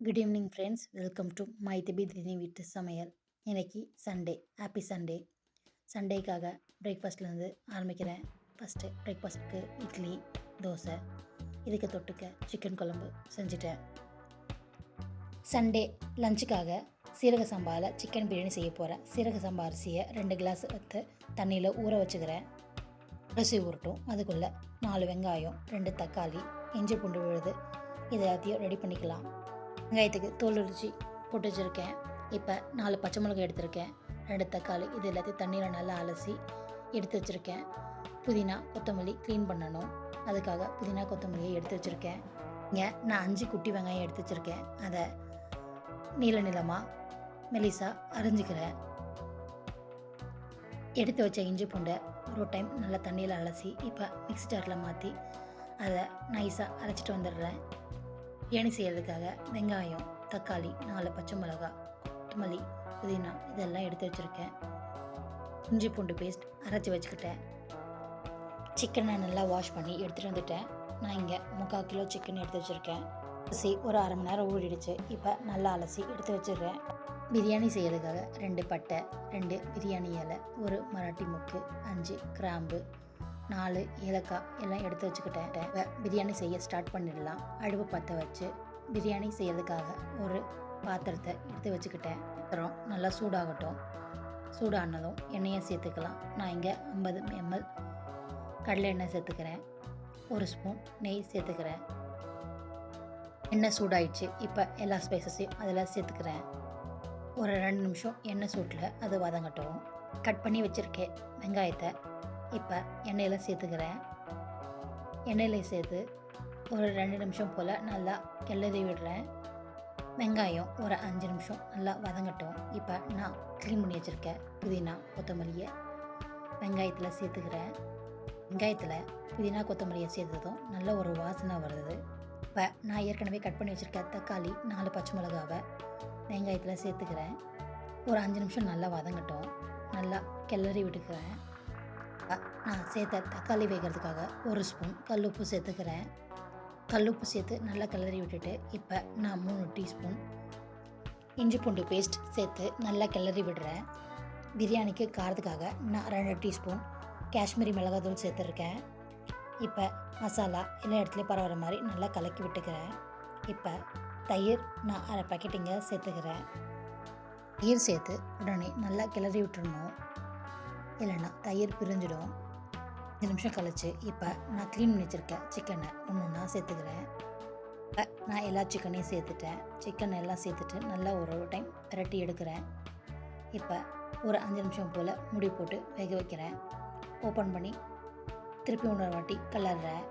Good evening friends welcome to my திபி தினி வீட்டு சமையல் இன்னைக்கு சண்டே ஹாப்பி சண்டே சண்டேக்காக பிரேக்ஃபாஸ்ட்லேருந்து ஆரம்பிக்கிறேன் ஃபஸ்ட்டு பிரேக்ஃபாஸ்ட்டுக்கு இட்லி தோசை இதுக்கு தொட்டுக்க சிக்கன் குழம்பு செஞ்சுட்டேன் சண்டே லஞ்சுக்காக சீரக சம்பாவில் சிக்கன் பிரியாணி செய்ய போகிறேன் சீரக சம்பா அரிசியை ரெண்டு கிளாஸ் எடுத்து தண்ணியில் ஊற வச்சுக்கிறேன் அரிசி உருட்டும் அதுக்குள்ளே நாலு வெங்காயம் ரெண்டு தக்காளி இஞ்சி பூண்டு விழுது இது எல்லாத்தையும் ரெடி பண்ணிக்கலாம் வெங்காயத்துக்கு தோல் உரிச்சி போட்டு வச்சுருக்கேன். இப்போ நாலு பச்சை மிளகாய் எடுத்திருக்கேன். ரெண்டு தக்காளி இது எல்லாத்தையும் தண்ணியில் நல்லா அலசி எடுத்து வச்சுருக்கேன். புதினா கொத்தமல்லி க்ளீன் பண்ணணும். அதுக்காக புதினா கொத்தமல்லியை எடுத்து வச்சுருக்கேன். இங்கே நான் அஞ்சு குட்டி வெங்காயம் எடுத்து வச்சுருக்கேன். அதை நீல நிலமாக மெலிசாக அரைஞ்சிக்கிறேன். எடுத்து வச்ச இஞ்சி பூண்டை ஒரு டைம் நல்லா தண்ணியில் அலசி இப்போ மிக்ஸ் ஜாரில் மாற்றி அதை நைஸாக அரைச்சிட்டு வந்துடுறேன். பிரியாணி செய்கிறதுக்காக வெங்காயம் தக்காளி நாலு பச்சை மிளகாய் கொத்தமல்லி புதினா இதெல்லாம் எடுத்து வச்சுருக்கேன். இஞ்சி பூண்டு பேஸ்ட் அரைச்சி வச்சுக்கிட்டேன். சிக்கனை நல்லா வாஷ் பண்ணி எடுத்துகிட்டு வந்துட்டேன். நான் இங்கே முக்கால் கிலோ சிக்கன் எடுத்து வச்சுருக்கேன். அலசி ஒரு அரை மணி நேரம் ஊறிடுச்சு. இப்போ நல்லா அலசி எடுத்து வச்சிடுறேன். பிரியாணி செய்கிறதுக்காக ரெண்டு பட்டை ரெண்டு பிரியாணி இலை ஒரு மராட்டி முக்கு அஞ்சு கிராம்பு நாலு ஏலக்காய் எல்லாம் எடுத்து வச்சுக்கிட்டேன். பிரியாணி செய்ய ஸ்டார்ட் பண்ணிடலாம். அடுப்பு பற்ற வச்சு பிரியாணி செய்கிறதுக்காக ஒரு பாத்திரத்தை எடுத்து வச்சுக்கிட்டேன். அப்புறம் நல்லா சூடாகட்டும். சூடானதும் எண்ணெயை சேர்த்துக்கலாம். நான் இங்கே ஐம்பது எம்எல் கடலை எண்ணெய் சேர்த்துக்கிறேன். ஒரு ஸ்பூன் நெய் சேர்த்துக்கிறேன். எண்ணெய் சூடாயிடுச்சு. இப்போ எல்லா ஸ்பைசஸையும் அதில் சேர்த்துக்கிறேன். ஒரு ரெண்டு நிமிஷம் எண்ணெய் சூட்டில் அது வதங்கட்டும். கட் பண்ணி வச்சுருக்கேன் வெங்காயத்தை. இப்போ எண்ணெயில் சேர்த்துக்கிறேன். எண்ணெயில் சேர்த்து ஒரு ரெண்டு நிமிஷம் போல் நல்லா கிளறி விடுறேன் வெங்காயம் ஒரு அஞ்சு நிமிஷம் நல்லா வதங்கட்டும். இப்போ நான் க்ளீன் பண்ணி வச்சுருக்கேன் புதினா கொத்தமல்லியை வெங்காயத்தில் சேர்த்துக்கிறேன். வெங்காயத்தில் புதினா கொத்தமல்லியை சேர்த்ததும் நல்ல ஒரு வாசனை வருது. இப்போ நான் ஏற்கனவே கட் பண்ணி வச்சுருக்க தக்காளி நாலு பச்சை மிளகாவை வெங்காயத்தில் சேர்த்துக்கிறேன். ஒரு அஞ்சு நிமிஷம் நல்லா வதங்கட்டும். நல்லா கிளறி விட்டுக்கிறேன். நான் சேர்த்த தக்காளி வைக்கிறதுக்காக ஒரு ஸ்பூன் கல்லுப்பு சேர்த்துக்கிறேன். கல்லுப்பு சேர்த்து நல்லா கிளறி விட்டுட்டு இப்போ நான் மூணு டீஸ்பூன் இஞ்சி பூண்டு பேஸ்ட் சேர்த்து நல்லா கிளறி விடுறேன். பிரியாணிக்கு காரத்துக்காக நான் ரெண்டு டீஸ்பூன் காஷ்மீரி மிளகாத்தூள் சேர்த்துருக்கேன். இப்போ மசாலா எல்லா இடத்துலையும் பரவுற மாதிரி நல்லா கலக்கி விட்டுக்கிறேன். இப்போ தயிர் நான் அரை பேக்கெட் இங்கே சேர்த்துக்கிறேன். தயிர் சேர்த்து உடனே நல்லா கிளறி விட்டுருணும் இல்லைன்னா தயிர் பிரிஞ்சிடும். அஞ்சு நிமிஷம் கழிச்சு இப்போ நான் க்ளீன் பண்ணி வச்சுருக்கேன் சிக்கனை ஒன்று ஒன்றா சேர்த்துக்கிறேன். இப்போ நான் எல்லா சிக்கனையும் சேர்த்துட்டேன். சிக்கன் எல்லாம் சேர்த்துட்டு நல்லா ஒரு ஒரு டைம் பிரட்டி எடுக்கிறேன். இப்போ ஒரு அஞ்சு நிமிஷம் போல் முடி போட்டு வேக வைக்கிறேன். ஓப்பன் பண்ணி திருப்பி இன்னொரு வாட்டி கலர்றேன்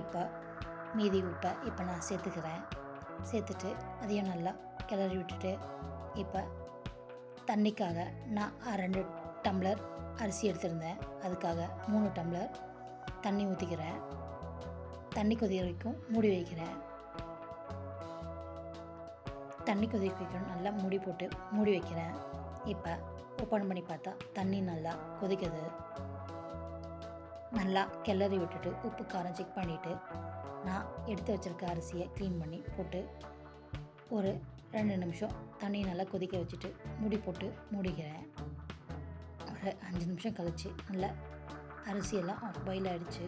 இப்போ மீதி உப்பை இப்போ நான் சேர்த்துக்கிறேன். சேர்த்துட்டு அதையும் நல்லா கிளறி விட்டுட்டு இப்போ தண்ணிக்காக நான் ரெண்டு டம்ளர் அரிசி எடுத்திருந்தேன். அதுக்காக மூணு டம்ளர் தண்ணி ஊற்றிக்கிறேன் தண்ணி கொதிக்க வரைக்கும் மூடி வைக்கிறேன். தண்ணி கொதிக்க வைக்கணும் நல்லா மூடி போட்டு மூடி வைக்கிறேன். இப்போ ஓப்பன் பண்ணி பார்த்தா தண்ணி நல்லா கொதிக்குது. நல்லா கிளறி விட்டுட்டு உப்பு காரம் செக் பண்ணிவிட்டு நான் எடுத்து வச்சுருக்க அரிசியை க்ளீன் பண்ணி போட்டு ஒரு ரெண்டு நிமிஷம் தண்ணி நல்லா கொதிக்க வச்சுட்டு மூடி போட்டு மூடிக்கிறேன். ஒரு அஞ்சு நிமிஷம் கழித்து நல்லா அரிசியெல்லாம் ஆஃப் பாயில் ஆகிடுச்சு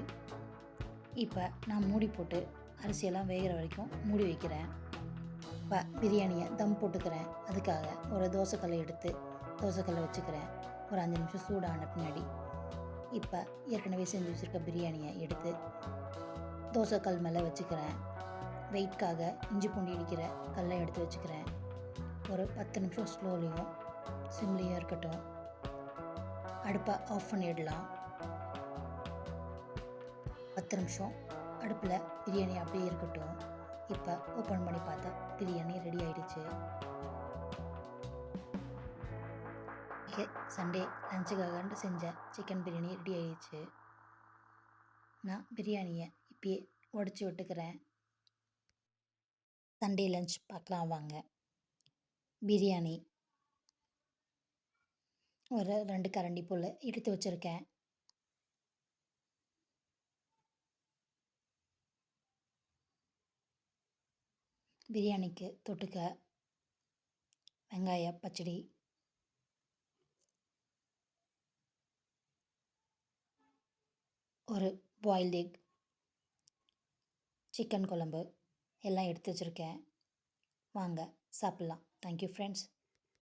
இப்போ நான் மூடி போட்டு அரிசியெல்லாம் வேகிற வரைக்கும் மூடி வைக்கிறேன். இப்போ பிரியாணியை தம் போட்டுக்கிறேன். அதுக்காக ஒரு தோசைக்கல்லை எடுத்து தோசைக்கல்லை வச்சுக்கிறேன். ஒரு அஞ்சு நிமிஷம் சூடான பின்னாடி. இப்போ ஏற்கனவே செஞ்சு வச்சுருக்க பிரியாணியை எடுத்து தோசைக்கல் மேலே வச்சுக்கிறேன். வெயிட்காக இஞ்சி பூண்டி இடிக்கிற கல்லை எடுத்து வச்சுக்கிறேன். ஒரு பத்து நிமிஷம் ஸ்லோலையும் சிம்லேயும் இருக்கட்டும். அடுப்பை ஆஃப் பண்ணிடலாம். பத்து நிமிஷம் அடுப்பில் பிரியாணி அப்படியே இருக்கட்டும். இப்போ ஓப்பன் பண்ணி பார்த்தா பிரியாணி ரெடி ஆயிடுச்சு. சண்டே லஞ்சுக்காகன்ட்டு செஞ்ச சிக்கன் பிரியாணி ரெடி ஆயிடுச்சு. நான் பிரியாணியை இப்பயே உடச்சி விட்டுக்கிறேன். சண்டே லஞ்ச் பார்க்கலாம் வாங்க. பிரியாணி. ஒரு ரெண்டு கரண்டி போல் எடுத்து வச்சுருக்கேன். பிரியாணிக்கு தொட்டுக்க வெங்காய பச்சடி. ஒரு பாயில்டு எக் சிக்கன் குழம்பு. எல்லாம் எடுத்து வச்சுருக்கேன். வாங்க சாப்பிட்லாம். Thank you friends